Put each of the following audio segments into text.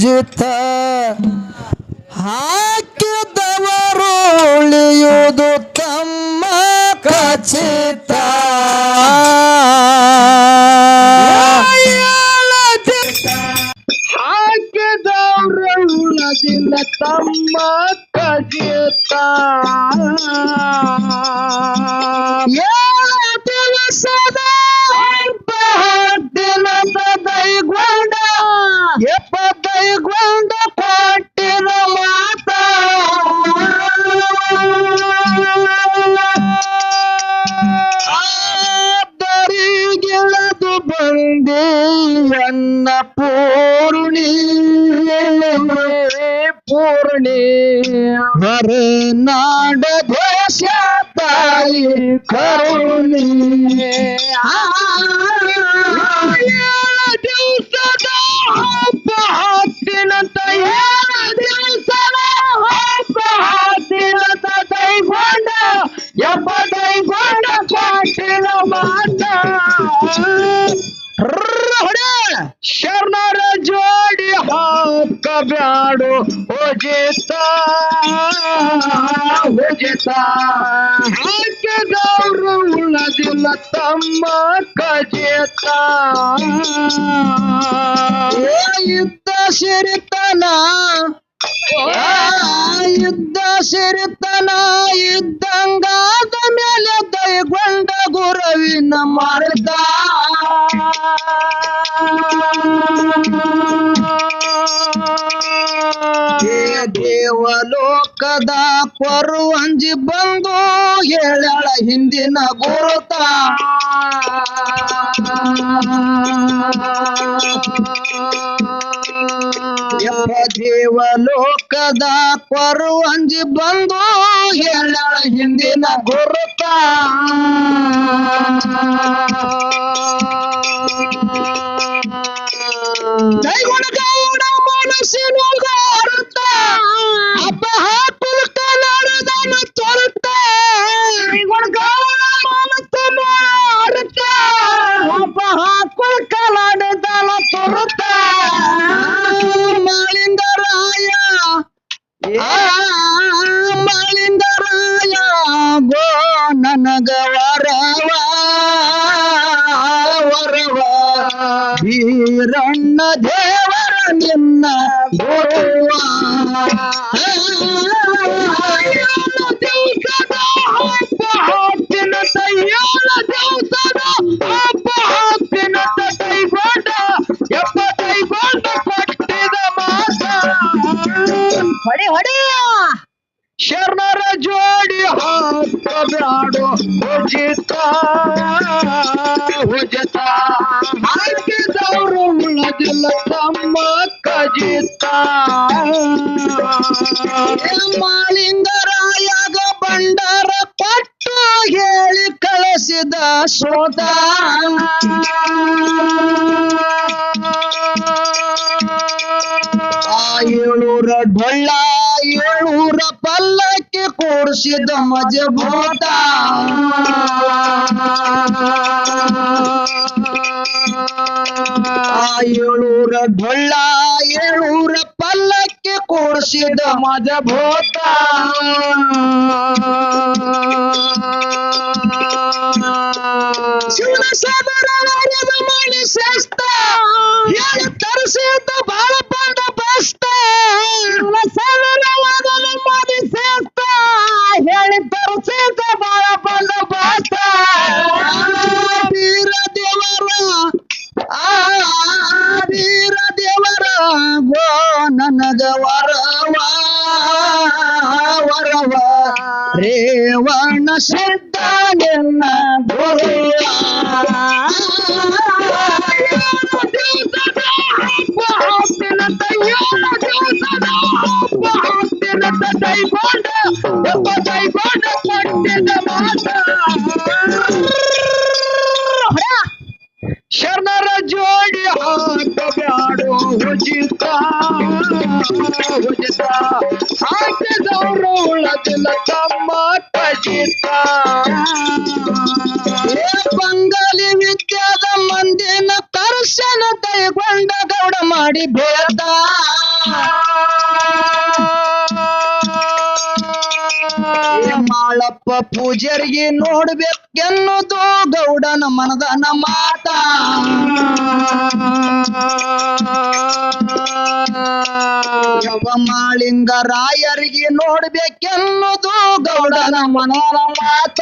যেথা acreditar. ದೇವಲೋಕದ ಪರು ಅಂಜಿ ಬಂದು ಹೇಳಳ ಹಿಂದಿನ ಗುರುತ. ಜೀವ ದೇವಲೋಕದ ಪರು ಅಂಜಿ ಬಂದು ಹೇಳಳ ಹಿಂದಿನ ಗುರುತ. ಜೈಗುಣಗೌಡ ಮನಸ್ಸಿನೊಳಗ cannot ಆ ಏಳೂರ ಡೊಳ್ಳ ಏಳೂರ ಪಲ್ಲಕ್ಕಿ ಕೂಡಿಸಿದ ಮಜಬೂತ ಆ ಏಳೂರ ಡೊಳ್ಳ ಏಳೂರ ಪಲ್ಲಕ್ಕಿ ಕೂಡಿಸಿದ ಮಜಬೂತ ಶಿವನ ಸಾಗರದ ಮಾಡಿ ಶ್ರೇಷ್ಠ ಹೇಳಿ ತರಿಸಿದ ಬಾಳ ಬಂದ Sexta! Lançando na hora, não pode sexta! Ele torcida! ಜೋಡಿ ಹಾಕಬ್ಯಾಡು ಉಚಿತ. ಉಚಿತ. ಹಾಕಿದವರು ಉಳದಿಲ್ಲ ತಮ್ಮ ಖಚಿತ ಬಂಗಾಲಿ ವಿದ್ಯಾದ ಮಂದಿನ ತರ್ಶನ ಕೈಗೊಂಡ ಗೌಡ ಮಾಡಿ ಭೇದ ಪೂಜಾರಿಗೆ ನೋಡ್ಬೇಕೆನ್ನುದು ಗೌಡನ ಮನದನ ಮಾತ. ಯವ ಮಾಳಿಂಗ ರಾಯರಿಗೆ ನೋಡ್ಬೇಕೆನ್ನುವುದು ಗೌಡನ ಮನದ ಮಾತ.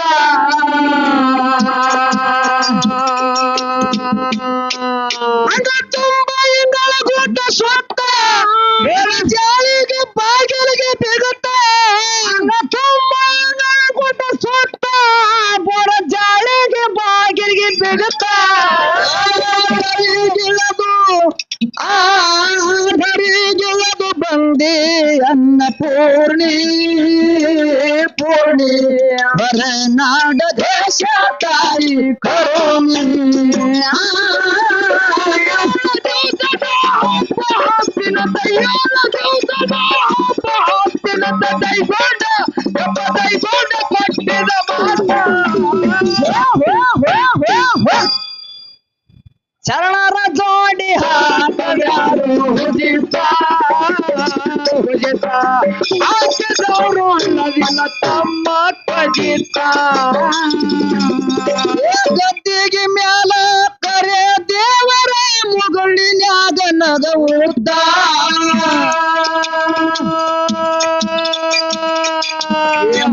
ತುಂಬ ಇಂಗಳ ಜಾಳಿಗೆ ಬಾಗಿಲಿಗೆ ಬಿಗುತ್ತ. ತುಂಬ ಇಂಗಳ ಗುಡ್ಡ ಸ್ವತ್ತ ಬರ ಜಾಳಿಗೆ ಬಾಗಿಲಿಗೆ ಬಿಗುತ್ತ ಗಿಳದು ಆ ಗಿಳದು ಬಂದೆ ಅನ್ನ ಪೂರ್ಣಿ ಪೂರ್ಣಿ ಹೊರನಾಡ ದೇಶ ತಾಯಿ ಕರುಣಿ ಶರಣರ ಮುಗುಳಿನ್ಯಾಗ ಉದ್ದ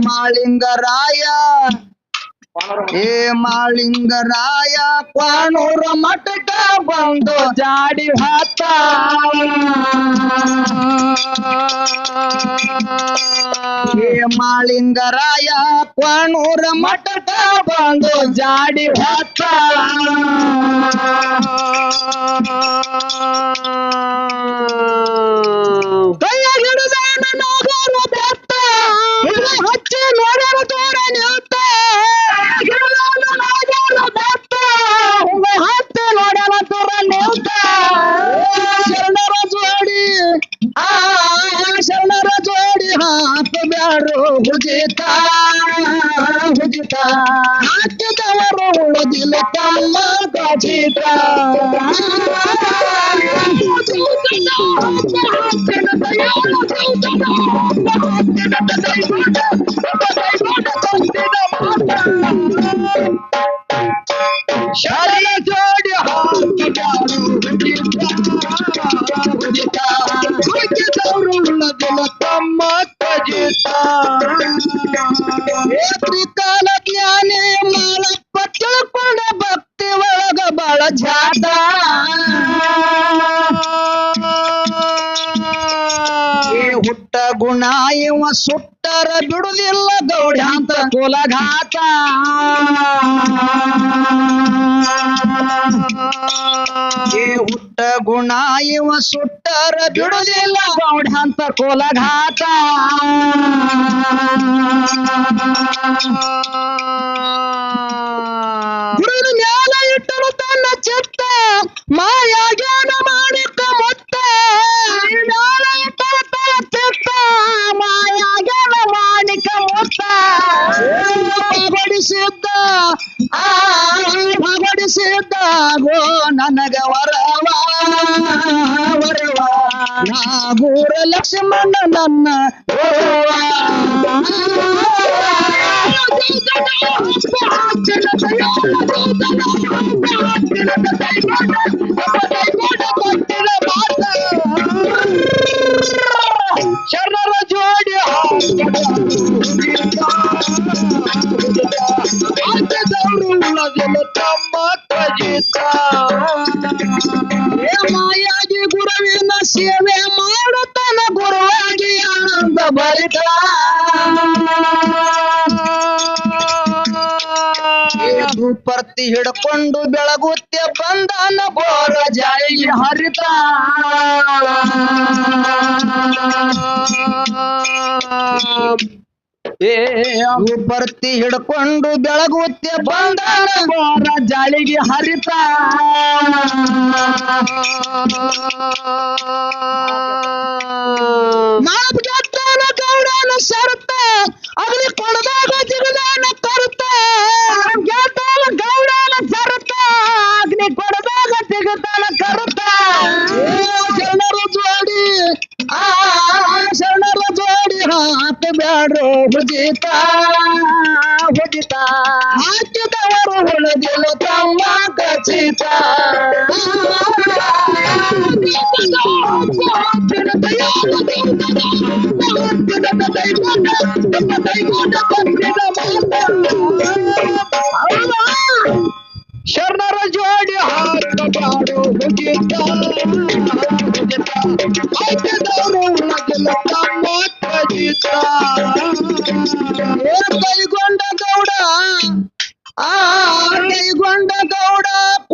ಮಾಳಿಂಗರಾಯ. ಏ ಮಾಳಿಂಗರಾಯ ಕ್ವಾಣೂರ ಮಠಕ ಬಂದು ಜಾಡಿ ಹಾತ. ಏ ಮಾಳಿಂಗರಾಯ ಕ್ವಾಣೂರ ಮಠಕ ಬಂದು ಜಾಡಿ ಹಾತ. ಕೈಯ ಹಿಡಿದ ನೋಡೋರು ಬೆತ್ತ ಗುಣ ಇವ ಸುಟ್ಟರ ಬಿಡುದಿಲ್ಲ ಗೌಡ ಅಂತ ಕುಲಘಾತ ಸುಟ್ಟರ ಬಿಡುದಿಲ್ಲ ಗೌಡ ಅಂತ ಕುಲಘಾತ ಗುರುವಿನ ಮ್ಯಾಲ ಇಟ್ಟರು ತನ್ನ ಚಿತ್ತ ಮಾಯಾಜ್ಞಾನ ಲಕ್ಷ್ಮಣ ನನ್ನ ಹಿಡ್ಕೊಂಡು ಬೆಳಗುತ್ತೆ ಬಂದನ ಬೋರ ಜಾಳಿಗೆ ಹರಿತ ಏ ಬರ್ತಿ ಹಿಡ್ಕೊಂಡು ಬೆಳಗುತ್ತೆ ಬಂದನ ಬೋರ ಜಾಳಿಗೆ ಹರಿತ ಮಾತನ ಗೌಡನ ಸರುತ್ತ ಅಗ್ನಿ ಕೊಡದಾಗ ಜಿಗದಾನ ತರುತ್ತ ಜಿಗದಾನ ಕರುತ್ತ ಶರಣರ ಜೋಡಿ. ಆ ಶರಣರ ಜೋಡಿ ಹಾಕ ಬ್ಯಾಡ್ರೋ ಹುಜಿತ ಹುಜಿತ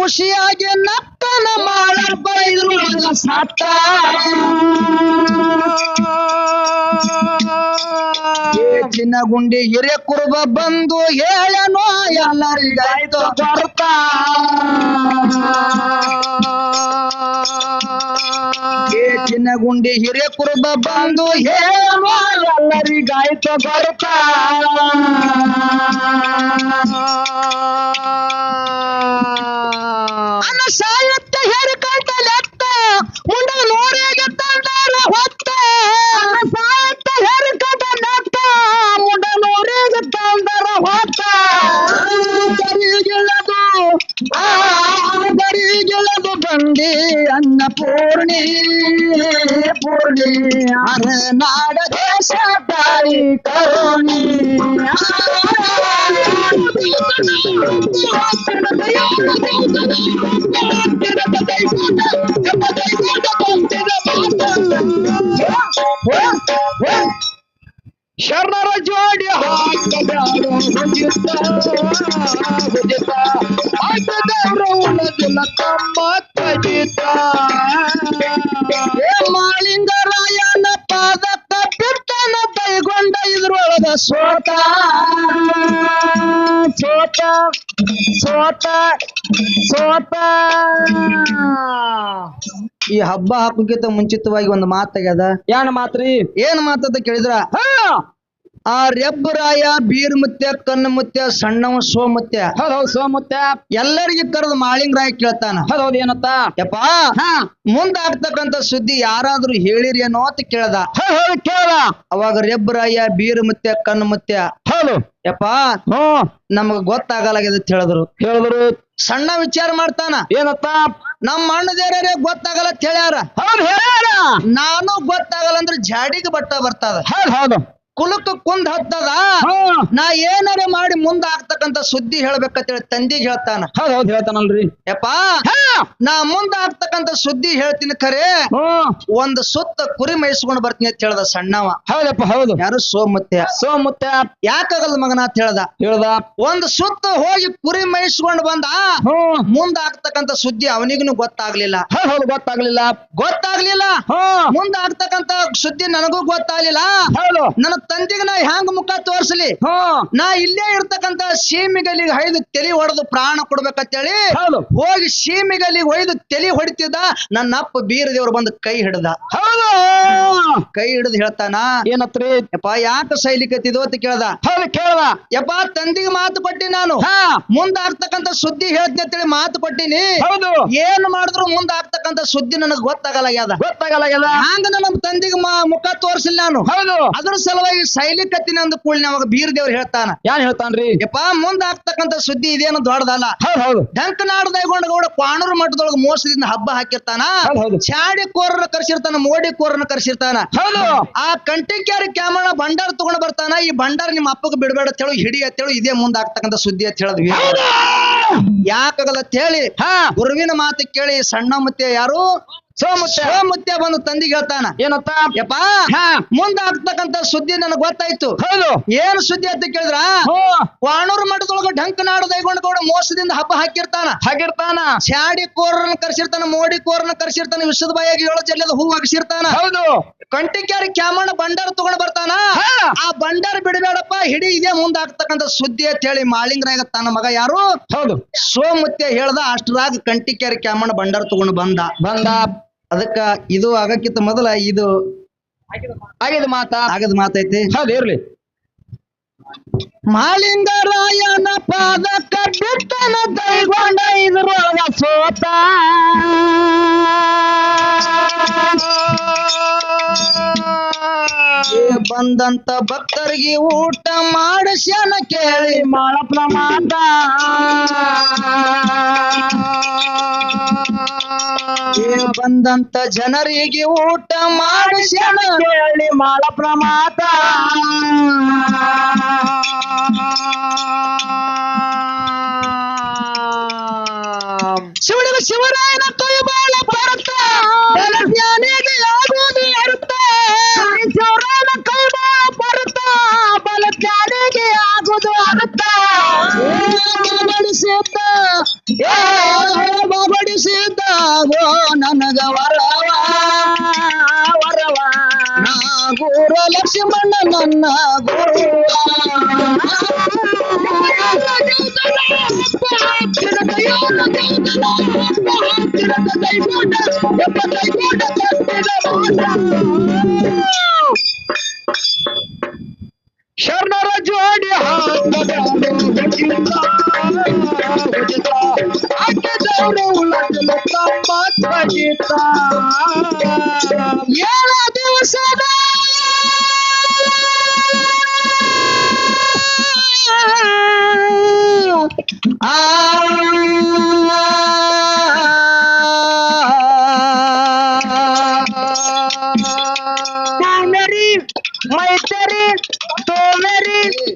ಖುಷಿಯಾಗಿ ನಕ್ಕನ ಮಾಡಪ್ಪ ಇದ್ರೊಳಗ ಸತ್ತ ಚಿನ್ನಗುಂಡಿ ಹಿರಿಯ ಕುರುಬ ಬಂದು ಹೇಳನೋ, ಎಲ್ಲರಿಗಾಯ್ತು ಬರ್ತ. ಚಿನ್ನಗುಂಡಿ ಹಿರಿಯ ಕುರುಬ ಬಂದು ಹೇಳನೋ, ಎಲ್ಲರಿಗಾಯ್ತು ಬರ್ತ. ಶರಣರ ಜೋಡಿ ಏ ಮಾಳಿಂಗರಾಯನ ಪಾದ ತಪ್ಪಿರ್ತನ ಕೈಗೊಂಡ ಇದ್ರೊಳಗ ಸೋತ. ಸೋತ ಸೋತ ಸೋತ. ಈ ಹಬ್ಬ ಹಾಕೋಕ್ಕಿಂತ ಮುಂಚಿತವಾಗಿ ಒಂದು ಮಾತಾಗ್ಯದ? ಏನ್ ಮಾತ್ರಿ? ಏನ್ ಮಾತದ ಕೇಳಿದ್ರ? ಆ ರೆಬ್ಬರಾಯ ಬೀರ್ ಮುತ್ಯ ಕಣ್ಣು ಮುತ್ಯ ಸಣ್ಣವ ಸೋಮುತ್ಯ ಹೌದ್ ಸೋ ಸೋಮುತ್ತ ಎಲ್ಲರಿಗೆ ಕರೆದು ಮಾಳಿಂಗರಾಯ ಕೇಳ್ತಾನ. ಹೌದೌದು ಹೌದ್ ಏನತ್ತ ಯಪ್ಪ ಮುಂದಾಗ್ತಕ್ಕಂತ ಸುದ್ದಿ ಯಾರಾದ್ರೂ ಹೇಳಿರಿ ಅನ್ನೋ ಅಂತ ಕೇಳ್ದ. ಕೇಳ ಅವಾಗ ರೆಬ್ಬರಾಯ ಬೀರ್ ಮುತ್ಯ ಕಣ್ಣು ಮುತ್ಯ. ಹೌದು. ಯಪ್ಪ ನಮಗ ಗೊತ್ತಾಗಲಾಗ್ಯದ ಅಂತ ಹೇಳಿದ್ರು. ಹೇಳಿದ್ರು. ಸಣ್ಣ ವಿಚಾರ ಮಾಡ್ತಾನ. ಏನತ್ತ ನಮ್ಮ ಅಣ್ಣದೇರೇ ಗೊತ್ತಾಗಲ್ಲ ಅಂತ ಹೇಳ್ಯಾರ. ಹೌದು ಹೇಳ್ಯಾರ. ನಾನು ಗೊತ್ತಾಗಲ್ಲ ಅಂದ್ರೆ ಜಾಡಿಗೆ ಬಟ್ಟ ಬರ್ತದ. ಹೌದು ಹೌದು. ಕುಲಕ್ಕ ಕುಂದ್ ಹತ್ತದ? ನಾ ಏನಾರ ಮಾಡಿ ಮುಂದ ಆಗ್ತಕ್ಕಂತ ಸುದ್ದಿ ಹೇಳ್ಬೇಕಂತೇಳಿ ತಂದಿಗೆ ಹೇಳ್ತಾನ. ಹೌದೌದು ಹೌದ್ ಹೇಳ್ತಾನಲ್ರಿ. ಯಪ್ಪ ನಾ ಮುಂದ ಆಗ್ತಕ್ಕಂತ ಸುದ್ದಿ ಹೇಳ್ತೀನಿ ಖರೆ. ಒಂದ ಒಂದ್ ಸುತ್ತ ಕುರಿ ಮೇಯಿಸ್ಕೊಂಡ್ ಬರ್ತೀನಿ ಅಂತ ಹೇಳ್ದ ಸಣ್ಣವ. ಹೌದಪ್ಪ ಹೌದು. ಯಾರು ಸೋಮತ್ಯ? ಸೋಮುತ್ತ ಯಾಕಾಗಲ್ ಮಗನ ಅಂತ ಹೇಳ್ದ? ಹೇಳ್ದ. ಒಂದ್ ಸುತ್ತ ಹೋಗಿ ಕುರಿ ಮೇಯಿಸ್ಕೊಂಡ್ ಬಂದ? ಹ್ಮ್ ಮುಂದ ಆಗ್ತಕ್ಕಂತ ಸುದ್ದಿ ಅವನಿಗೂ ಗೊತ್ತಾಗ್ಲಿಲ್ಲ. ಹೌದ್ ಹೌದು ಗೊತ್ತಾಗ್ಲಿಲ್ಲ. ಗೊತ್ತಾಗ್ಲಿಲ್ಲ? ಮುಂದಾಗ್ತಕ್ಕಂತ ಮುಂದ ಆಗ್ತಕ್ಕಂತ ಸುದ್ದಿ ನನಗೂ ಗೊತ್ತಾಗ್ಲಿಲ್ಲ. ನನ್ನ ತಂದೆಗೆ ನಾ ಹ್ಯಾಂಗ ಮುಖ ತೋರ್ಸಲಿ? ಹ್ಮ್ ನಾ ಇಲ್ಲೇ ಇರ್ತಕ್ಕಂತ ಸೀಮಿಗಲಿಗೆ ಹೈದು ತೆಲಿ ಹೊಡೆದು ಪ್ರಾಣ ಕೊಡ್ಬೇಕಂತೇಳಿ ಹೋಗಿ ಸೀಮಿಗಲಿಗೆ ಒಯ್ದು ತೆಲಿ ಹೊಡಿತಿದ್ದ ನನ್ನ ಅಪ್ಪ ಬೀರ ದೇವ್ರು ಬಂದು ಕೈ ಹಿಡ್ದ. ಹೌದು. ಕೈ ಹಿಡಿದು ಹೇಳ್ತಾನ ಏನತ್ರಿ? ಯಪ್ಪ ಯಾಕ ಸೈಲಿಕತ್ತಿದು ಅಂತ ಕೇಳ್ದ. ಹೌದು ಕೇಳ್ದ. ಯಪ್ಪ ತಂದಿಗೆ ಮಾತು ಕೊಟ್ಟಿ ನಾನು. ಹಾ. ಮುಂದ ಆಗ್ತಕ್ಕಂತ ಸುದ್ದಿ ಹೇಳ್ತೀನಿ ಅಂತೇಳಿ ಮಾತು ಕೊಟ್ಟಿನಿ ಹೌದು. ಏನ್ ಮಾಡಿದ್ರು ಮುಂದ ಆಗ್ತಕ್ಕಂತ ಸುದ್ದಿ ನನಗೆ ಗೊತ್ತಾಗಲ್ಲ ಗೊತ್ತಾಗಲ್ಲ ಹಾಂಗ ನನ್ನ ತಂದಿಗೆ ಮುಖ ತೋರ್ಸಿಲ್ಲ ನಾನು. ಹೌದು. ಅದ್ರ ಸಲುವಾಗಿ ಸೈಲಿಕತ್ತಿನ ಅಂದ ಕೂಡಲೇ ಅವಾಗ ಬೀರ್ ದೇವ್ರು ಹೇಳ್ತಾನ. ಯಾನ್ ಹೇಳ್ತಾನ್ರಿ? ಯಪ್ಪ ಮುಂದ ಆಗ್ತಕ್ಕಂತ ಸುದ್ದಿ ಇದೇನು ದೊಡ್ಡದಲ್ಲ. ಹೌದು ಹೌದು. ಕ್ವಾಣೂರು ಮಠದೊಳಗ ಮೋಸದಿಂದ ಹಬ್ಬ ಹಾಕಿರ್ತಾನ. ಹೌದು ಚಾಡಿ ಕೋರನ್ನ ಕರ್ಸಿರ್ತಾನ ಮೋಡಿ ಕೋರನ್ನ ಕರ್ಸಿರ್ತಾನ. ಹೌದು. ಆ ಕಂಟಿಕ್ಯಾರಿ ಕ್ಯಾಮರ ಭಂಡಾರ ತಗೊಂಡ್ ಬರ್ತಾನ. ಈ ಭಂಡಾರ ನಿಮ್ಮ ಅಪ್ಪಗೆ ಬಿಡಬೇಡ ಅಂತ ಹೇಳಿ ಹಿಡಿ ಅಂತ ಹೇಳು ಇದೇ ಮುಂದ ಆಗ್ತಕ್ಕಂತ ಸುದ್ದಿ ಅಂತ ಹೇಳಿದ್ವಿ ಯಾಕಾಗಲ್ಲ ಅಂತ ಹೇಳಿ ಹಾ. ಗುರುವಿನ ಮಾತು ಕೇಳಿ ಸಣ್ಣ ಮತ್ತೆ ಯಾರು ಸೋಮುತ್ತ ಸೋಮುತ್ಯ ಬಂದು ತಂದಿಗೆ ಹೇಳ್ತಾನ. ಏನತ್ತ? ಯಪ್ಪ ಹಾ. ಮುಂದ ಆಗ್ತಕ್ಕಂತ ಸುದ್ದಿ ನನಗೆ ಗೊತ್ತಾಯ್ತು. ಹೌದು. ಏನ್ ಸುದ್ದಿ ಅಂತ ಕೇಳಿದ್ರ? ವಾಣೂರು ಮಠದೊಳಗ ಢಂಕನಾಡು ದೈಗೊಂಡು ಕೂಡ ಮೋಸದಿಂದ ಹಬ್ಬ ಹಾಕಿರ್ತಾನ. ಹಾಕಿರ್ತಾನ. ಶಾಡಿ ಕೋರನ್ನ ಕರ್ಸಿರ್ತಾನ ಮೋಡಿ ಕೋರನ್ನ ಕರ್ಸಿರ್ತಾನ ವಿಶ್ವದ ಬಾಯಾಗಿ ಏಳು ಜಲ್ಲೆದ ಹೂ ಹಾಕಿಸಿರ್ತಾನ ಹೌದು. ಕಂಟಿಕ್ಯಾರಿ ಕ್ಯಾಮಣ್ಣ ಬಂಡಾರ ತಗೊಂಡ್ ಬರ್ತಾನ. ಆ ಬಂಡಾರ ಬಿಡಬೇಡಪ್ಪ ಹಿಡಿ ಇದೇ ಮುಂದಾಗ್ತಕ್ಕಂತ ಸುದ್ದಿ ಅಂತ ಹೇಳಿ ಮಾಳಿಂಗರಾಗ ತನ್ನ ಮಗ ಯಾರು? ಹೌದು. ಸೋಮುತ್ಯ ಹೇಳ್ದ ಅಷ್ಟರಾಗ ಕಂಟಿಕ್ಯಾರಿ ಕ್ಯಾಮಣ್ಣ ಬಂಡಾರ ತಗೊಂಡು ಬಂದ. ಬಂದ. ಅದಕ್ಕ ಇದು ಆಗಕ್ಕಿಂತ ಮೊದಲ ಇದು ಆಗದ ಮಾತ. ಆಗದ ಮಾತೈತಿ ಹೌದೇರ್ಲಿ ಮಾಲಿಂಗ ಮಾಲಿಂಗರಾಯನ ಪಾದ ಕಟ್ಟಿಟ್ಟನ ಕೈಗೊಂಡ ಇದ್ರೊಳಗ ಸೋತ. ಬಂದಂತ ಭಕ್ತರಿಗೆ ಊಟ ಮಾಡಿಸ್ಯಾನ ಕೇಳಿ ಮಾಡ ಪ್ರಮಾದ ಬಂದಂತ ಜನರಿಗೆ ಊಟ ಮಾಡಿ ಕೇಳಿ ಮಾಡ ಪ್ರಮಾತ Oh, my God. my daddy, so very